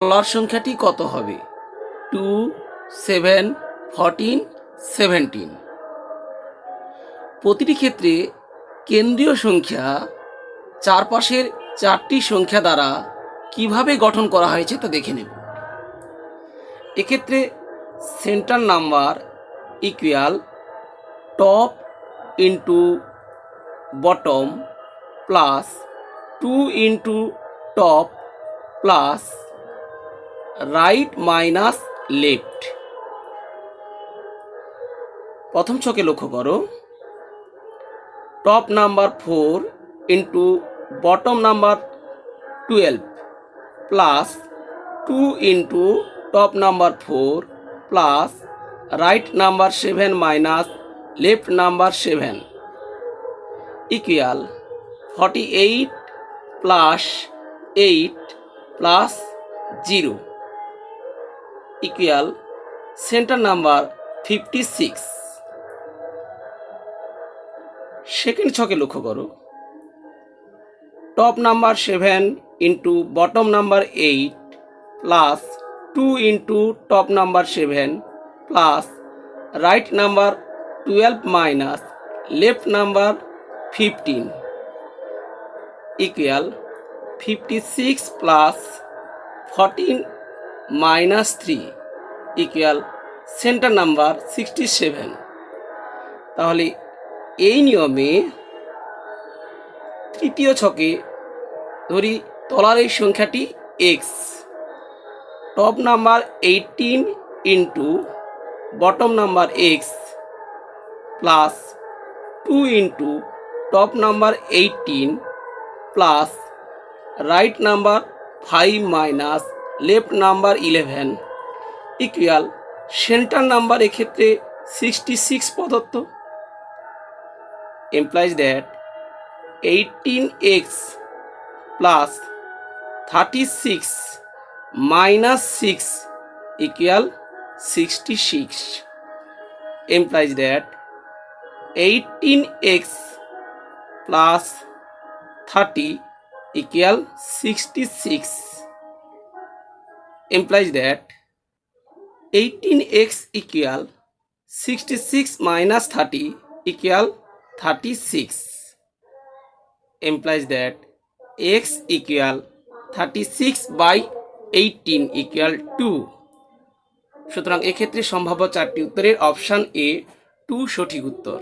তলার সংখ্যাটি কত হবে? Two, seven, fourteen, seventeen. প্রতিটি ক্ষেত্রে কেন্দ্রীয় সংখ্যা চারপাশের চারটি সংখ্যা দ্বারা কীভাবে গঠন করা হয়েছে তা দেখে নেব। এক্ষেত্রে centre number equal top into bottom plus two into top plus right minus left. প্রথম ছকে লক্ষ্য করো। Top number four into bottom number twelve plus two into top number four plus right number seven minus left number seven. Equal forty eight plus eight plus zero. Equal centre number fifty six. Second ছকে লক্ষ্য করো। Top number seven into bottom number eight plus two into top number seven plus right number twelve minus left number fifteen. Equal fifty six plus fourteen minus three equal centre number sixty seven তাহলে এই নিয়মে তৃতীয় ছকে ধরি তলার এই সংখ্যাটি X top number eighteen into bottom number X plus two into top number eighteen plus right number five minus left number eleven equal centre number এক্ষেত্রে সিক্সটি সিক্স প্রদত্ত। Implies that eighteen X plus thirty six minus six equal sixty six implies that eighteen X plus thirty equal sixty six implies that 18x equal 66 minus 30 equal 36 implies that x equal 36 by 18 equal 2 সুতরাং এক্ষেত্রে সম্ভাব্য চারটি উত্তরের option A two সঠিক উত্তর